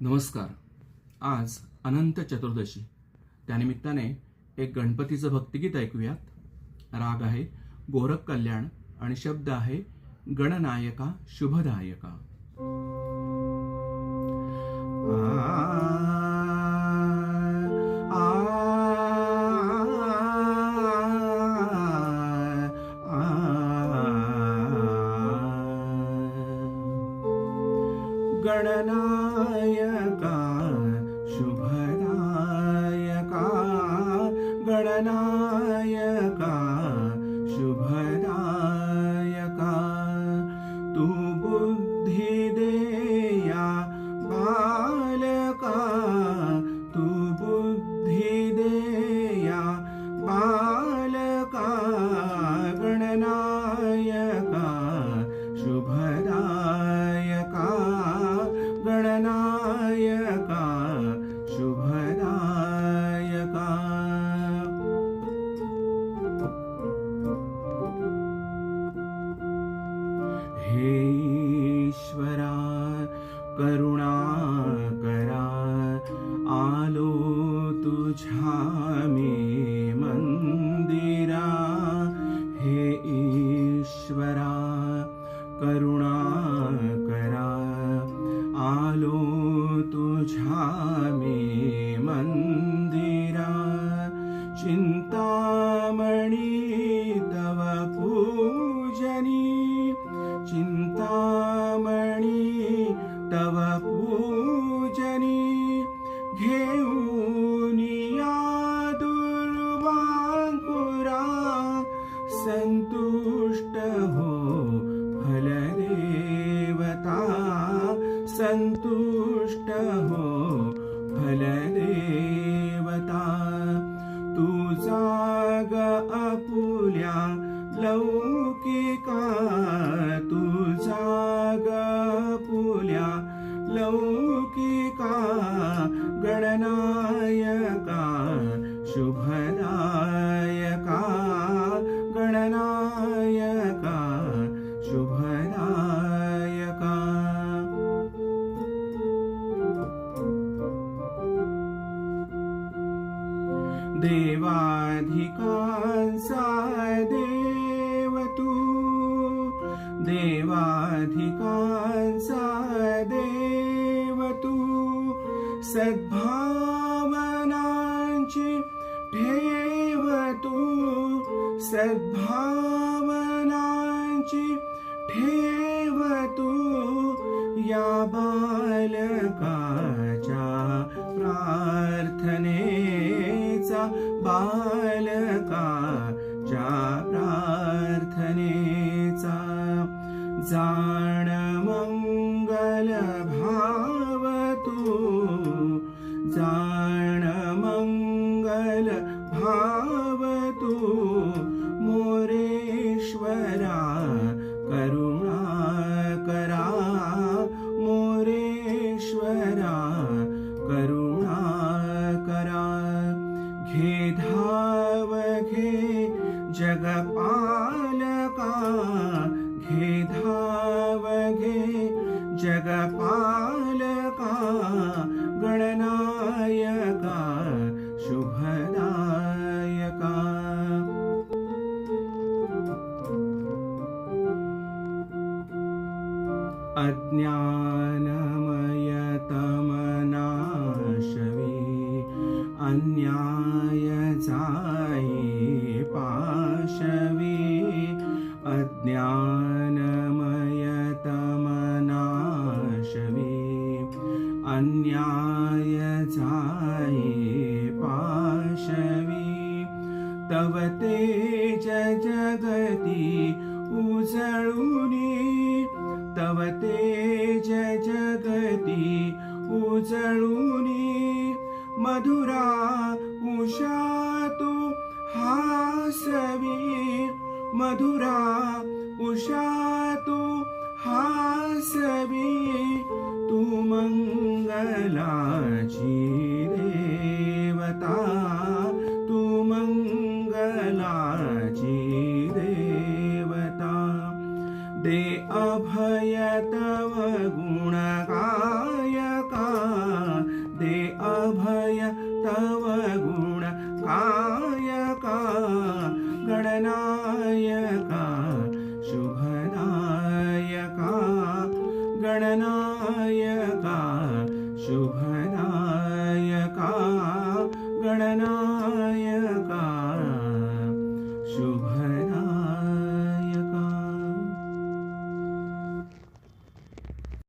नमस्कार आज अनंत चतुर्दशी त्यानिमित्ताने एक गणपतीचं भक्तिगीत ऐकूयात राग आहे गोरख कल्याण आणि शब्द आहे गणनायका शुभदायका आ, गणनायका हे ईश्वरा करुणा करा आलो तुझ्या मी मंदिरा. हे ईश्वरा करुणा करा आलो तुझ्या मी मंदिरा. मणी तव पूजनी घेऊन या दुर्वांकुरा संतुष्ट हो फलदेवता संतुष्ट हो फलदेवता तुझा आपुल्या लौकिका गणनायका शुभदायका गणनायका शुभदायका देवाधिकांसा देव तू देवाधिकांचा देव तू. सद्भावनांची ठेव तू. सद्भावनांची ठेव तू. या बालकाच्या प्रार्थनेचा बालका जाणमङ्गलभावतु। जाणमङ्गलभावतु। मोरेश्वरा करुणाकरा मोरेश्वरा करुणाकरा घे मोरेश्वराणा करा धावघे जगपाल अज्ञानमयतमनाशवे अन्यायजाय पाशवे अज्ञानमयतमनाशवे अन्यायजाय पाशवे तव ते च जगति उजळु तव तेज जगती उजळूनी मधुरा उषा तू हासवी मधुरा उषा तू हासवी तू मंगलाची तव गुणगायका दे अभय तव गुणगायका गणनायका शुभदायका गणनायका शुभदायका गणनायका।